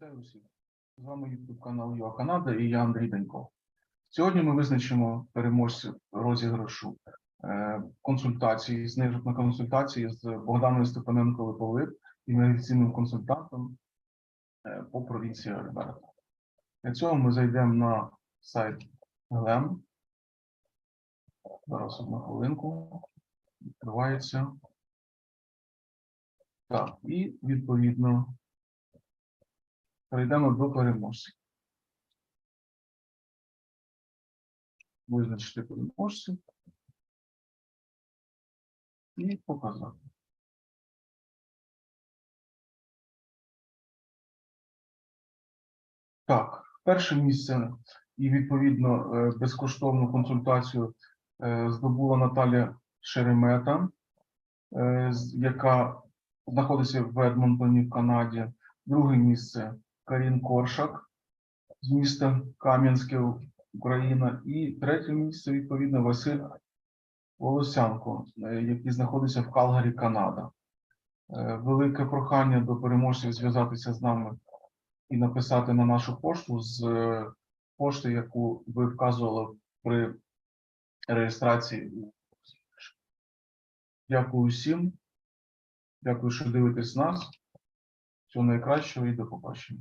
Вітаю усіх. З вами YouTube канал ЮА Канада і я Андрій Данько. Сьогодні ми визначимо переможців розіграшу е, консультації, на консультації з Богданою Степаненко Липовик, і імміграційним консультантом е, по провінції Альберта. Для цього ми зайдемо на сайт ГЛЕМ. Зараз одну хвилинку. Відкривається. Так, і відповідно перейдемо до переможців. Визначити переможців. І показати. Так, перше місце і відповідно е, безкоштовну консультацію е, здобула Наталя Шеремета, е, яка знаходиться в Едмонтоні в Канаді. Друге місце Карін Коршак з міста Кам'янське, Україна. І третє місце, відповідно, Василь Волосянко, е, який знаходиться в Калгарі, Канада. Е, Велике прохання до переможців зв'язатися з нами і написати на нашу пошту з е, пошти, яку ви вказували при реєстрації. Дякую всім. Дякую, що дивитесь нас. Всього найкращого і до побачення.